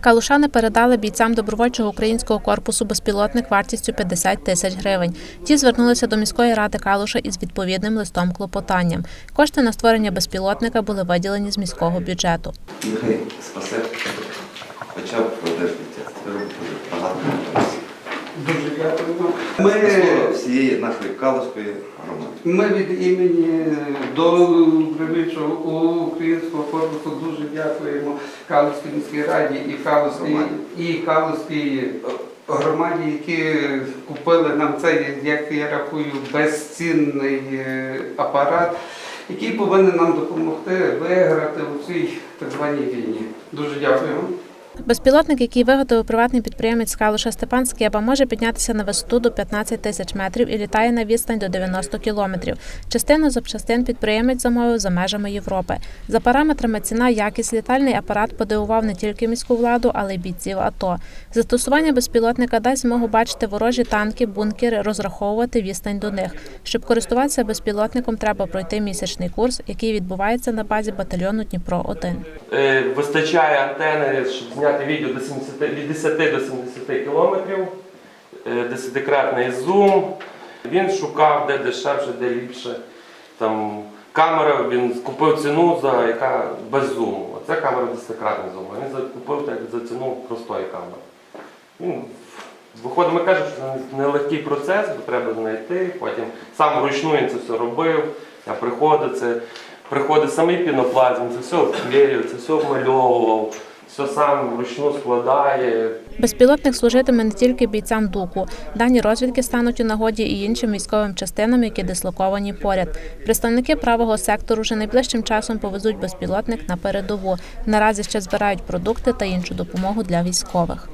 Калушани передали бійцям добровольчого українського корпусу безпілотник вартістю 50 тисяч гривень. Ті звернулися до міської ради Калуша із відповідним листом клопотанням. Кошти на створення безпілотника були виділені з міського бюджету. Нехай спасе хоча б продаж робить дуже дякуємо. Ми всієї нашої калузької громади. ми від імені добровольчого українського корпусу дуже дякуємо Калузькій міській раді і Громаді. і Калузькій громаді, які купили нам цей, як я рахую, безцінний е, апарат, який повинен нам допомогти виграти у цій так званій війні. Дуже дякуємо. Безпілотник, який виготовив приватний підприємець Калуша Степан Скиба, може піднятися на висоту до 15 тисяч метрів і літає на відстань до 90 кілометрів. Частину запчастин підприємець замовив за межами Європи. За параметрами ціна, якість літальний апарат подивував не тільки міську владу, але й бійців АТО. Застосування безпілотника дасть змогу бачити ворожі танки, бункери, розраховувати відстань до них. Щоб користуватися безпілотником, треба пройти місячний курс, який відбувається на базі батальйону Дніпро 1 Е, Вистачає антени, щоб зняти відео до 70, від 10 до 70 кілометрів, Е, десятикратний зум. Він шукав, де дешевше, де ліпше. Там камера, він купив ціну, за яка без зуму. Оце камера десятикратний зум. Він купив так, за ціну простої камери. Він виходить, ми кажемо, що це нелегкий процес, бо треба знайти. Потім сам вручну він це все робив, а приходить це. Приходить самий піноплазм, це все обклеює, це все обмальовував, все сам вручну складає. Безпілотник служитиме не тільки бійцям ДУКу. Дані розвідки стануть у нагоді і іншим військовим частинам, які дислоковані поряд. Представники правого сектору вже найближчим часом повезуть безпілотник на передову. Наразі ще збирають продукти та іншу допомогу для військових.